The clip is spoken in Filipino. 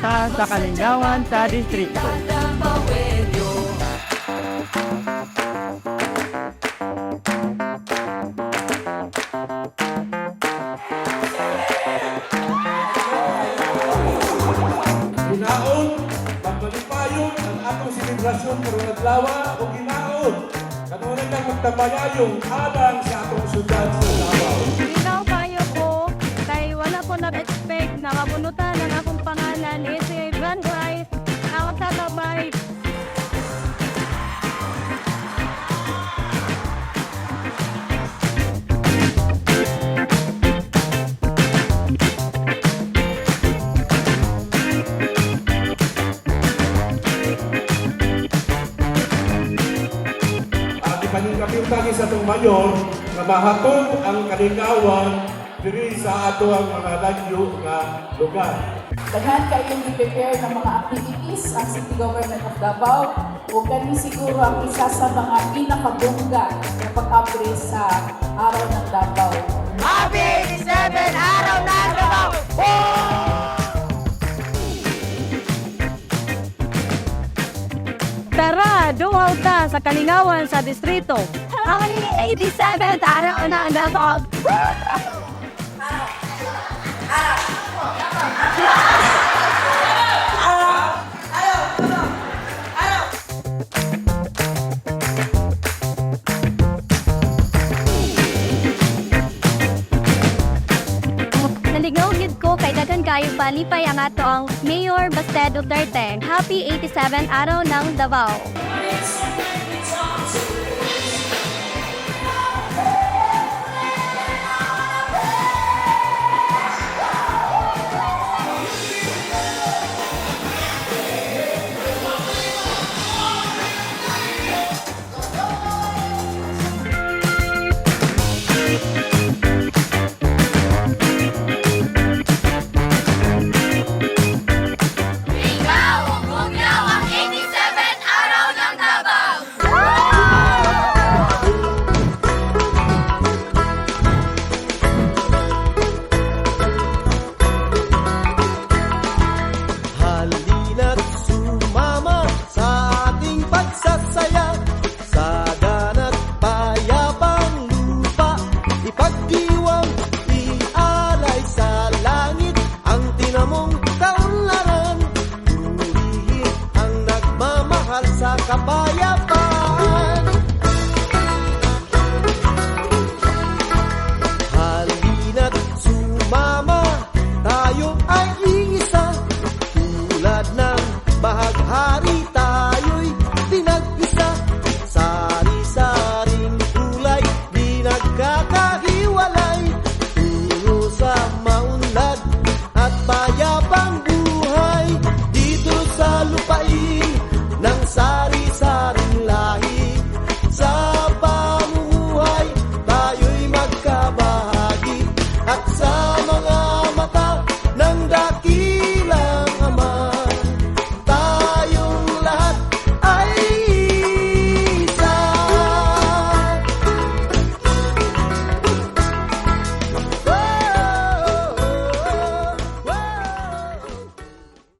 sa Kalingawan sa distrito. Ginaon, pagpalipayon ang atong selebrasyon karong adlaw o ginaon. Kanunay kang magtabayayong alang sa atong syudad sa Davao. At ipaningkapin tagi sa atong mayor na mahatod ang kalingawan diri sa ato ang mga lagyo nga lugar. Daghan kayong i-prepare ng mga activities ang City Government of Davao o kani siguro ang isa sa mga pinakabungga na pag-abre sa araw ng Davao. Tara, dumaw ta sa Kalingawan sa distrito. Ang 87th araw na Davao. Naligaw gid ko kay daghan kayo palipay ang ang Mayor Baste Duterte. Happy 87 araw ng Davao. mahal sa kapayapaan Halina't sumama, tayo ay isa. Tulad ng bahaghari tayo'y pinag-isa. Sari-saring kulay, di nagkakahit